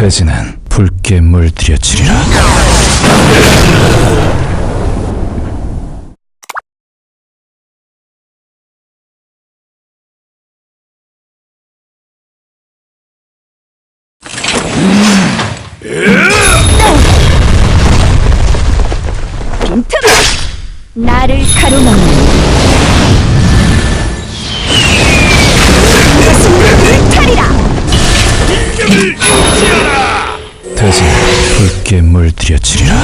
돼지는 붉게 물들여지리라. 빈틈! 나를 가로막는 돼지는 붉게 물들여지리라.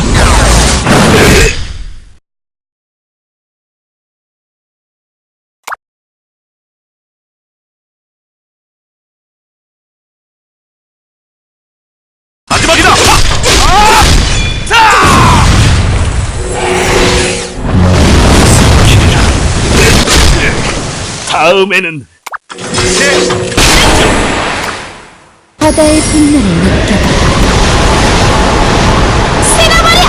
마지막이다! 길이라. 다음에는 바다의 분노를 느껴봐 세나버려!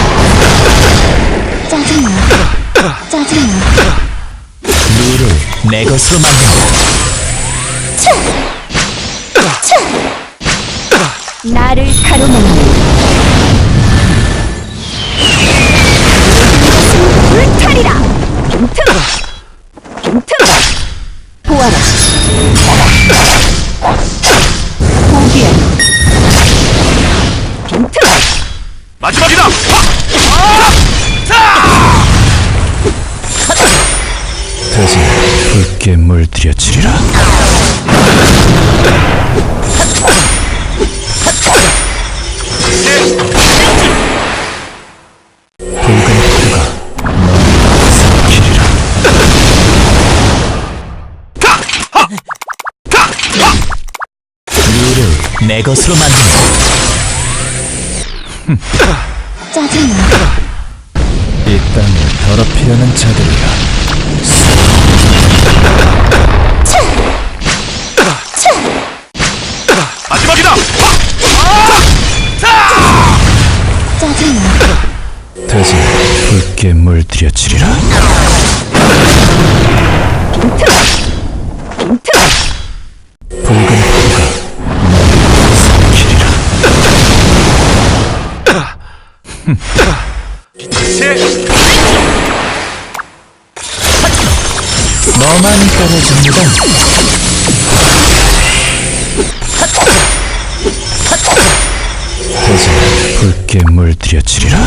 짜증나 짜증나 물을 내 것으로 만든다. 나를 가로막는 불탈이라! 빈틈! 빈틈! 보아라 마지막이다! 돼지는 붉게. 물을 내 것으로 만든다. 짜증나 이 땅을 더럽히려는 자들이여. 마지막이다! 짜증나 돼지는 붉게 물들여지리라. 너만 떨어집니다. 돼지는 붉게 물들여지리라.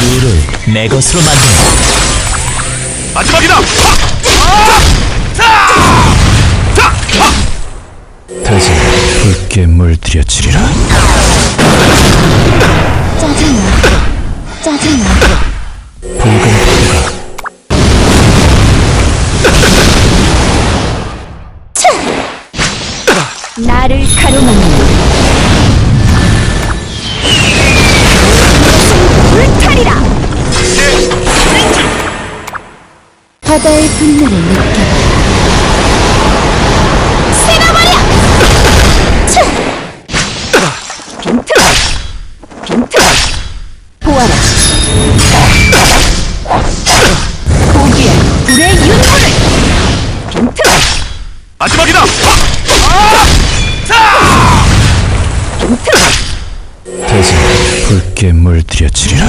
물을 내 것으로 만든다. 마지막이다! 돼 지는 붉게 물들여지리라. 짜증나. 짜증나. 붉은 피가 나를 가로막는 불탈이라! 바다의 분노를 느껴 마지막이다! 돼지는 붉게 물들여지리라.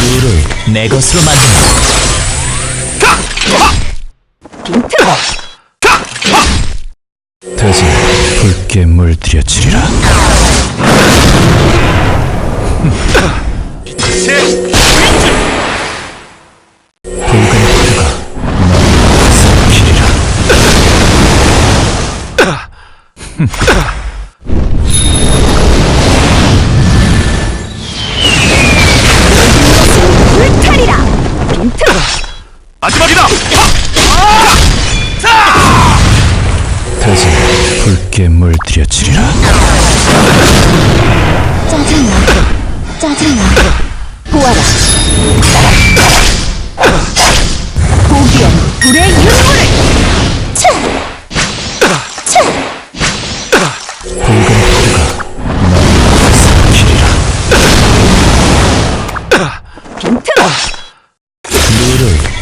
물을 내 것으로 만든다. 돼지는 붉게 물들여지리라. 붉 붉게 물들여지리라. 짜증나 짜증나 보아라 고기야 불의 윤호를 차! 차! 붉은 피가 너를 삼키리라.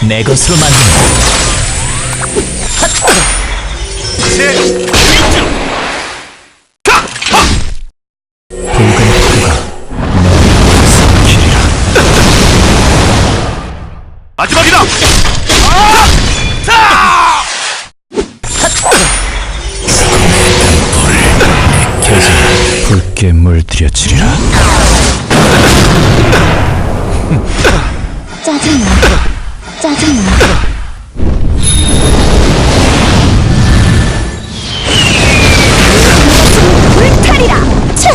내 것으로 만든다. 제 마지막이다! 아! 자! 붉게 물들여주리라 짜증나. 짜증나. 불타리라. 차.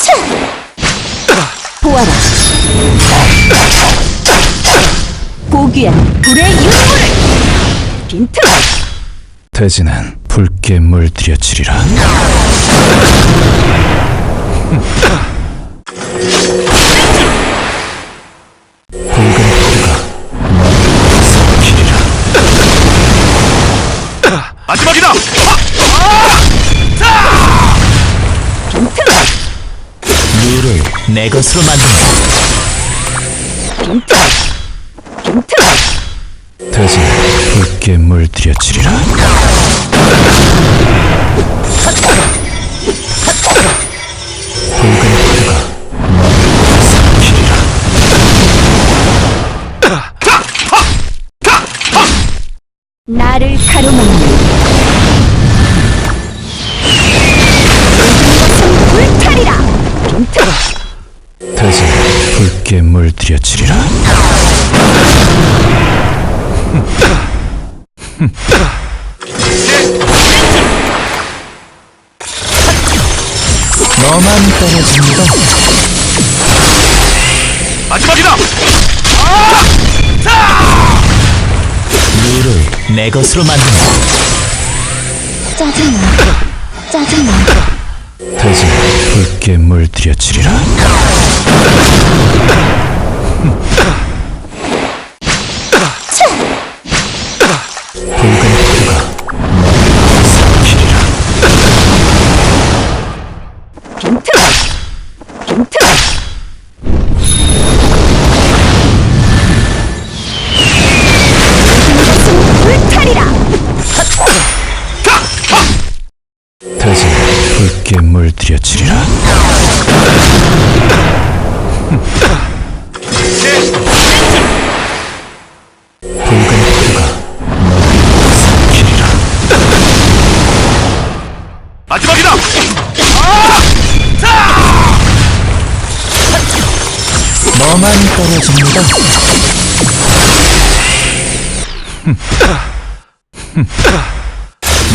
차. 보아라. 고귀한 불의 윤물을. 빈틈. 돼지는 붉게 물들여주리라 붉은 파도가 너를 삼키리라 마지막이다! 물을 내 것으로 만든다. 빈틈. 돼지는 붉게 물들여주리라. 붉은 파도가 너를 삼키리라. 나를 가로막는 모든 것은 불타리라. 빈틈 돼지는 붉게 물들여주리라 너만 떨어집니다. 마지막이다! 물을 내 것으로 만든다. 짜증나 짜증나 돼지는 붉게 물들여주리라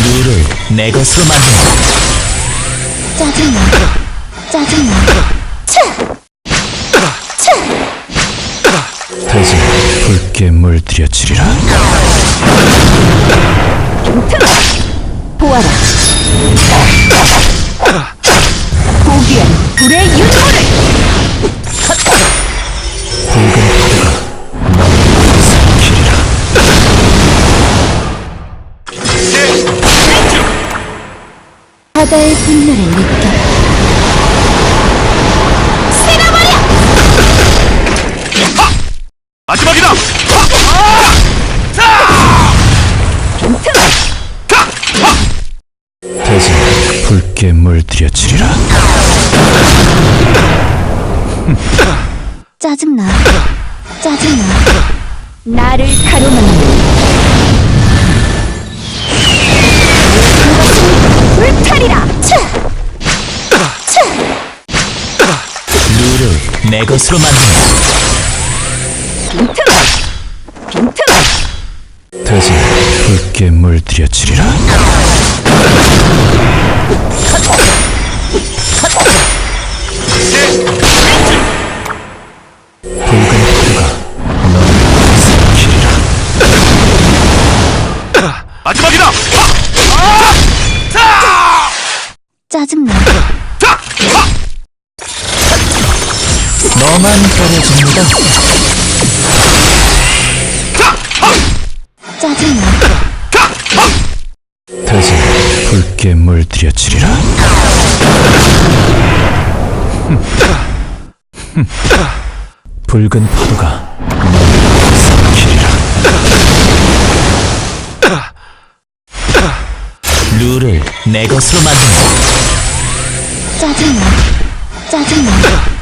물을 내 것으로 만든다. 짜증나 짜증나 차! 차! 돼지는 붉게 물들여주리라 빈틈 보아라 마지막이다! 돼지는 붉게 물들여주리라 짜증나 짜증나 나를 가로막는 불타리라 차! 차! 물을 내 것으로 만든다. 물들여주리라 제 붉은 파도가 너를 삼키리라 마지막이다! 짜증나 너만 떨어집니다. 짜증나 너희에게 물들여치리라. 붉은 파도가 삼키리라. 룰을 내 것으로 만든다. 짜증나. 짜증나.